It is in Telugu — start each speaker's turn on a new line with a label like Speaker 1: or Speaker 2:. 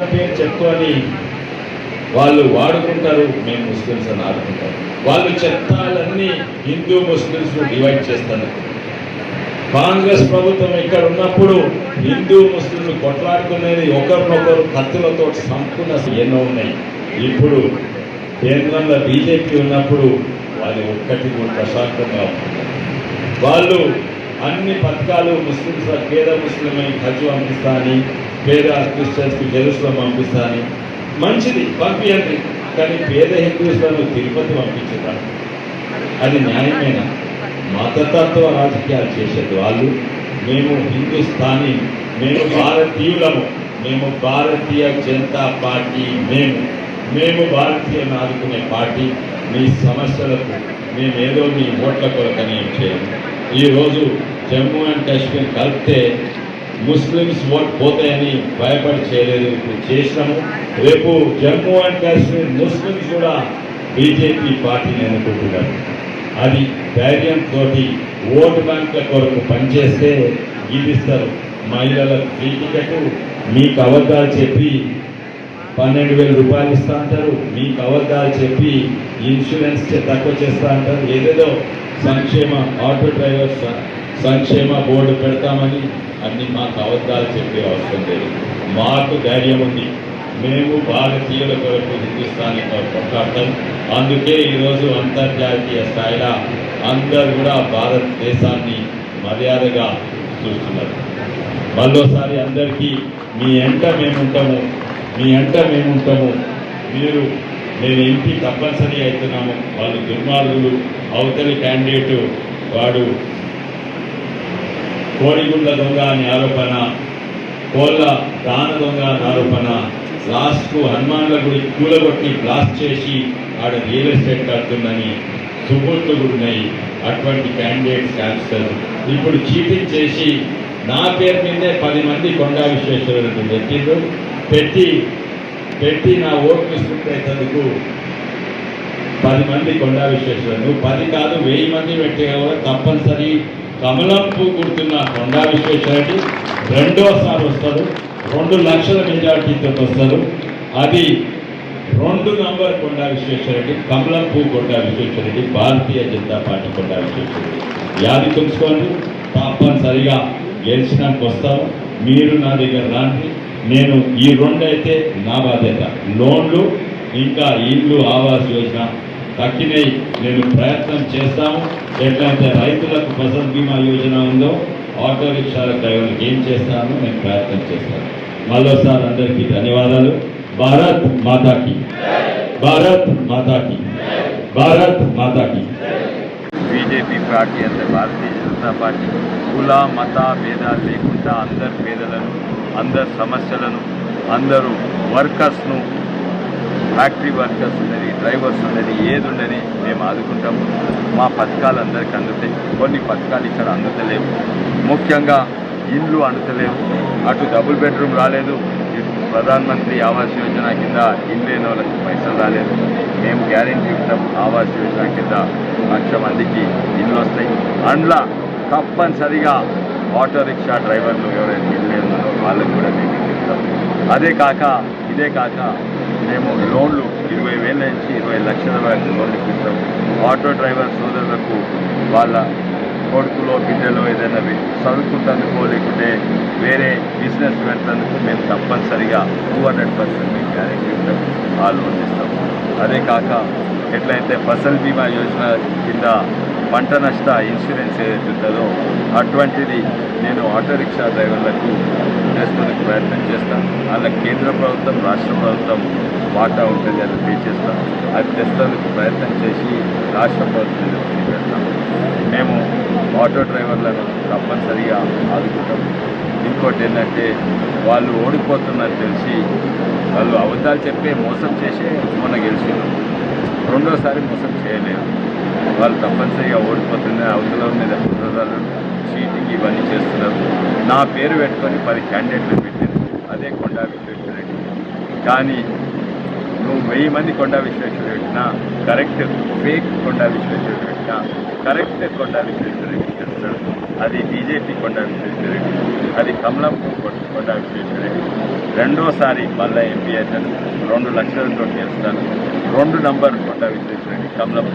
Speaker 1: పేరు చెప్పుకొని వాళ్ళు వాడుకుంటారు మేము ముస్లిమ్స్ అని ఆడుకుంటారు వాళ్ళు చట్టాలన్నీ హిందూ ముస్లిమ్స్ డివైడ్ చేస్తారు. కాంగ్రెస్ ప్రభుత్వం ఇక్కడ ఉన్నప్పుడు హిందూ ముస్లింలు కొట్లాడుకునేది ఒకరినొకరు కత్తులతో సంపూర్ణ ఎన్నో ఉన్నాయి. ఇప్పుడు కేంద్రంలో బీజేపీ ఉన్నప్పుడు వాళ్ళు ఒక్కటి కూడా ప్రశాంతంగా ఉంటుంది వాళ్ళు అన్ని పథకాలు ముస్లిమ్స్ పేద ముస్లిం ఖర్చు పంపిస్తా అని పేద క్రిస్టియన్స్కి జెరూసలం పంపిస్తాను మంచిది పంపించండి కానీ పేద హిందూస్లను తిరుపతి పంపించుతారు అది న్యాయమైన? మతతత్వ రాజకీయాలు చేసేది వాళ్ళు. మేము హిందుస్థానీ మేము భారతీయులము. మేము భారతీయ జనతా పార్టీ మేము. మేము భారతీయులను ఆదుకునే పార్టీ. మీ సమస్యలకు మేమేదో మీ ఓట్ల కొరకని చేయము ఈరోజు జమ్మూ అండ్ కాశ్మీర్ కలిపితే ముస్లిమ్స్ ఓట్ పోతాయని భయపడి చేయలేదు. ఇప్పుడు చేసినాము. రేపు జమ్మూ అండ్ కాశ్మీర్ ముస్లిమ్స్ కూడా బీజేపీ పార్టీని అనుకుంటున్నారు అది ధైర్యంతో ఓటు బ్యాంకుల కొరకు పనిచేస్తే గీపిస్తారు మహిళలకు ఫ్రీ టికెట్ మీకు అబద్ధాలు చెప్పి పన్నెండు వేల రూపాయలు ఇస్తా అంటారు. మీకు అబద్ధాలు చెప్పి ఇన్సూరెన్స్ చే- తక్కువ చేస్తా అంటారు. ఏదేదో సంక్షేమ ఆటో డ్రైవర్స్ సంక్షేమ బోర్డు పెడతామని అన్ని మాకు అబద్ధాలు చెప్పే అవసరం లేదు. మాకు ధైర్యం ఉంది. మేము భారతీయుల కొరకు హిందుస్థానీ కొరకు కొట్లాడతాం అందుకే ఈరోజు అంతర్జాతీయ స్థాయిలో అందరు కూడా భారతదేశాన్ని మర్యాదగా చూస్తున్నారు. మళ్ళోసారి అందరికీ మీ ఎంట మేముంటాము మీ ఎంట మేముంటాము మీరు నేను ఎంపీ తప్పనిసరి అవుతున్నాము. వాళ్ళు దుర్మార్గులు అవతలి క్యాండిడేట్ వాడు కోడిగుండ్ల దొంగ అని ఆరోపణ కోళ్ళ దాన దొంగ అని ఆరోపణ లాస్ట్కు హనుమాన్ల గుడి కూలగొట్టి బ్లాస్ట్ చేసి ఆడ రియల్ ఎస్టేట్ కడుతుందని సుబూర్లు కూడా ఉన్నాయి అటువంటి క్యాండిడేట్స్ క్యాన్సర్. ఇప్పుడు చీటింగ్ చేసి నా పేరు మీదే పది మంది కొండా విశ్వేశ్వరుడు పెట్టిండు పెట్టి పెట్టి నా ఓట్లు ఇస్తుంటేందుకు పది మంది కొండా విశ్వేశ్వరుడు పది కాదు వెయ్యి మంది పెట్టే కూడా తప్పనిసరి కమలం పువ్వు గుర్తున్న కొండా విశ్వేశ్వరరెడ్డి రెండోసారి వస్తారు రెండు లక్షల మెజార్టీతో వస్తారు అది రెండు నంబర్ కొండా విశ్వేశ్వరరెడ్డి కమలం పువ్వు కొండా విశ్వేశ్వరరెడ్డి భారతీయ జనతా పార్టీ కొండా విశ్వేశ్వరరెడ్డి. యాది తెలుసుకోండి. తప్పనిసరిగా గెలిచినాక వస్తాము మీరు నా దగ్గర రాండి. నేను ఈ రెండు అయితే నా బాధ్యత. లోన్లు ఇంకా ఇల్లు ఆవాస్ యోజన తక్కినవి నేను ప్రయత్నం చేస్తాము. ఎట్లయితే రైతులకు ఫసల్ బీమా యోజన ఉందో ఆటో రిక్షాల డ్రైవర్లకు ఏం చేస్తానో నేను ప్రయత్నం చేస్తాను. మరోసారి అందరికీ ధన్యవాదాలు. భారత్ మాతాకి. భారత్ మాతాకి. భారత్ మాతాకి.
Speaker 2: బీజేపీ పార్టీ అంటే భారతీయ జనతా పార్టీ. కుల మత భేదాలు లేకుండా అందరి పేదలను అందరి సమస్యలను అందరూ వర్కర్స్ను ఫ్యాక్టరీ వర్కర్స్ ఉన్నది డ్రైవర్స్ ఉన్నది ఏది ఉండని మేము ఆదుకుంటాము. మా పథకాలు అందరికీ అందుతాయి. కొన్ని పథకాలు ఇక్కడ అందుతలేవు. ముఖ్యంగా ఇండ్లు అందుతలేవు. అటు డబుల్ బెడ్రూమ్ రాలేదు. ప్రధానమంత్రి ఆవాస్ యోజన కింద ఇల్లు లేని వాళ్ళకి పైసలు రాలేదు. మేము గ్యారెంటీ ఉంటాం ఆవాస్ యోజన కింద లక్ష మందికి ఇల్లు వస్తాయి. అందులో తప్పనిసరిగా ఆటో రిక్షా డ్రైవర్లు ఎవరైతే ఇల్లు లేదో వాళ్ళకి కూడా మేము ఇస్తాం. అదే కాక ఇదే కాక మేము లోన్లు ఇరవై వేల నుంచి ఇరవై లక్షల వరకు లోన్లు ఇప్పిస్తాం. ఆటో డ్రైవర్ సోదరులకు వాళ్ళ కొడుకులో బిడ్డలో ఏదైనా చదువుకుంటందుకో లేకుంటే వేరే బిజినెస్ పెడతందుకు మేము తప్పనిసరిగా టూ హండ్రెడ్ పర్సెంట్ మేము గ్యారెంటీ ఉంటాం. ఆ లోన్ ఇస్తాం. అదే కాక ఎట్లయితే ఫసల్ బీమా యోజన కింద పంట నష్ట ఇన్సూరెన్స్ ఏదైతే ఉంటుందో అటువంటిది నేను ఆటో రిక్షా డ్రైవర్లకు చేసేందుకు ప్రయత్నం చేస్తాను. అలా కేంద్ర ప్రభుత్వం రాష్ట్ర ప్రభుత్వం వాటా ఉంటుంది అది పే చేస్తాం అది తెచ్చేందుకు ప్రయత్నం చేసి రాష్ట్ర ప్రభుత్వం పెడతాం. మేము ఆటో డ్రైవర్లను తప్పనిసరిగా ఆదుకుంటాం. ఇంకోటి ఏంటంటే వాళ్ళు ఓడిపోతున్నారు తెలిసి వాళ్ళు అబద్ధాలు చెప్పే మోసం చేసే మొన్న గెలిచారు రెండోసారి మోసం చేయలేదు వాళ్ళు తప్పనిసరిగా ఓడిపోతుంది అవతల మీద కుట్రదారులు చీటింగ్ ఇవన్నీ చేస్తున్నారు. నా పేరు పెట్టుకొని పది క్యాండిడేట్లు పెట్టారు. అదే కొండా విశ్వేశ్వరరెడ్డి కానీ నువ్వు వెయ్యి మంది కొండా విశ్వేశ్వర పెట్టినా కరెక్ట్ ఫేక్ కొండా విశ్వేశ్వరుడు పెట్టినా కరెక్ట్ కొండా విశ్వేశ్వరరెడ్డి చేస్తాడు. అది బీజేపీ కొండా విశ్వేశ్వరరెడ్డి అది కమలం కొండా విశ్వేశ్వరరెడ్డి
Speaker 1: రెండోసారి మళ్ళీ ఎంపీ అవుతాను రెండు లక్షలతో చేస్తాను రెండు నంబర్ కొండ విశ్వేశ్వరరెడ్డి కమలం